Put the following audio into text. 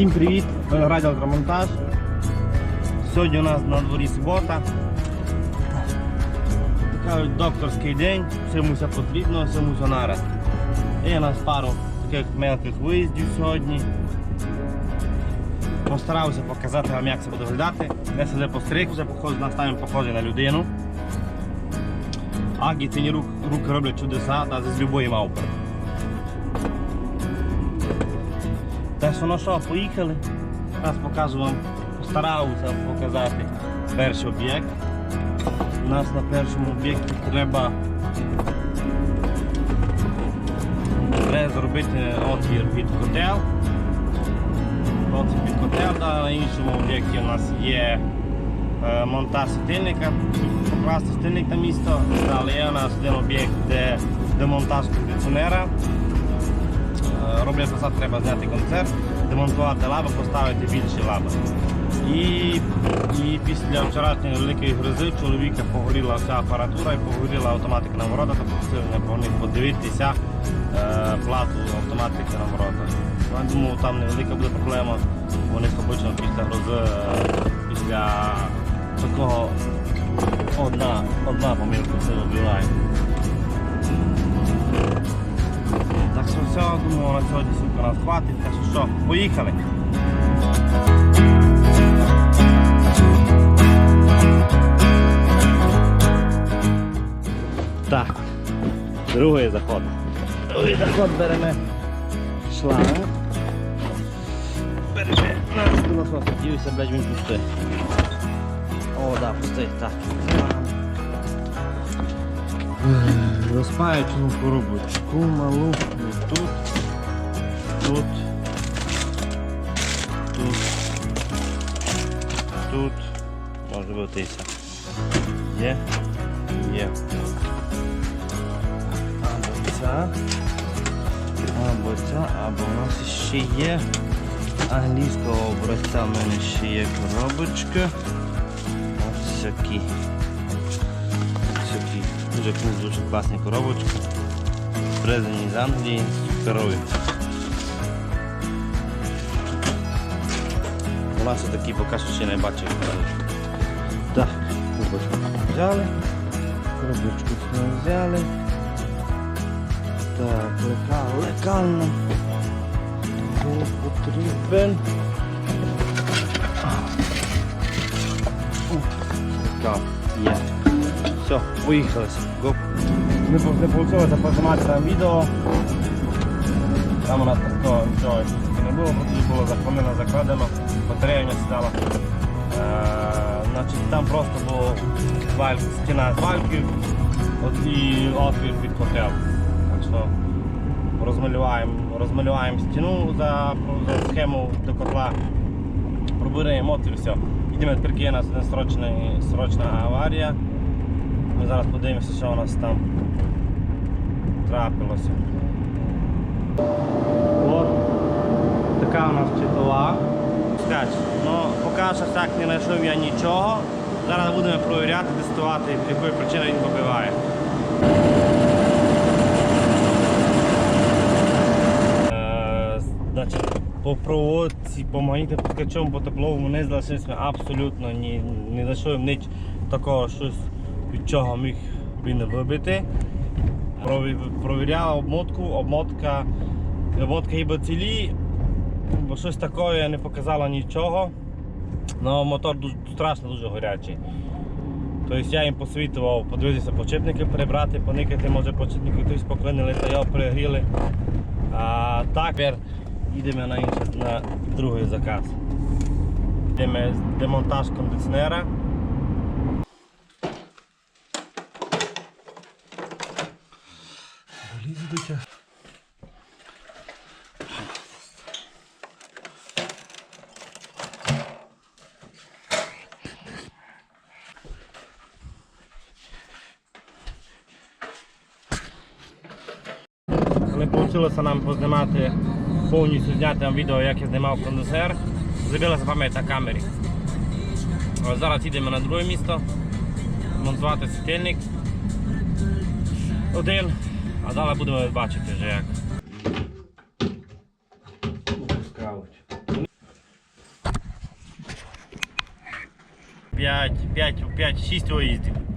Всім привіт! Виноград електромонтаж. Сьогодні у нас на дворі субота. Кажуть, докторський день, всьому все потрібно, всьому все нараз. І у нас пару таких мелких виїздів сьогодні. Постарався показати вам, як це буде виглядати. Я себе постриг, вже наставим похожий на людину. Агі ціні рук, руки роблять чудеса, навіть з любої мавпи. Так що ну що, поїхали. Зараз покажу вам, постарався показати перший об'єкт. У нас на першому об'єкті треба, треба зробити отвір під котел. Отвір під котел, да, на іншому об'єкті у нас є монтаж світильника, покласти світильник на місто. Далі є у нас один об'єкт, де демонтаж кондиціонера. Е, Роблять посад, треба зняти концерт, демонтувати лаби, поставити більші лаби. І, і після вчорашньої великої грози чоловіка погоріла вся апаратура і погоріла автоматика на ворота, попросив мене подивитися е, плату автоматики на ворота. Я думав, там невелика буде проблема. Вони обично після грози, е, після такого одна, одна помилка все вибиває. Все, думаю, на сьогодні супер нас хватить. Так що що, поїхали. Так, другий заход. Другий заход беремо шланг. Беремо наш насос. Дивися, блядь, він пустий. О, да, пустий, так. Розпаючну коробочку малу і тут, тут, тут, тут, може бутися. Є? Є. Або ця, або ця, або у нас ще є англійського образця, в мене ще є коробочка. Ось такі. Такі дуже клас- дуже класні коробочки. Привезені з Англії, суперові. У нас такі поки що ще не бачив. Так, коробочку взяли. Коробочку ми взяли. Так, лекал, Все, поїхалися. Гоп. Не, не вийшло запозимати там відео. Там у нас такого нічого не було, просто було заклонено, закладено, батарея не сідала. Е, значить, там просто було валь, стіна з вальків от, і отвір під котел. Так що розмалюємо, розмалюємо стіну за, за схему до котла, пробираємо от і все. Йдемо, тепер є у нас срочна аварія. Ми зараз подивимося, що у нас там трапилося. От така у нас читова. Скач. Ну, поки що так не знайшов я нічого. Зараз будемо перевіряти, тестувати, якої причини він побиває. Е, по проводці, по магнітопускачам, по тепловому не залишилися абсолютно ні, не знайшов ніч такого щось, від чого міг він вибити. Прові- Провіряв обмотку, обмотка, обмотка ніби цілі, бо щось таке не показало нічого. Но мотор дуже, страшно дуже гарячий. Тобто я їм посвітував подивитися почепники перебрати, поникати, може почепники хтось поклинили та його перегріли. А так тепер їдемо на інший, на другий заказ. Йдемо демонтаж кондиціонера. Не вийшло нам познімати повністю зняти вам відео, як я знімав кондиціонер. Зробилася пам'ять на камері. Ось зараз їдемо на друге місто, монтувати світильник. Один, а далі будемо бачити вже як. П'ять, п'ять, п'ять, шість виїздів.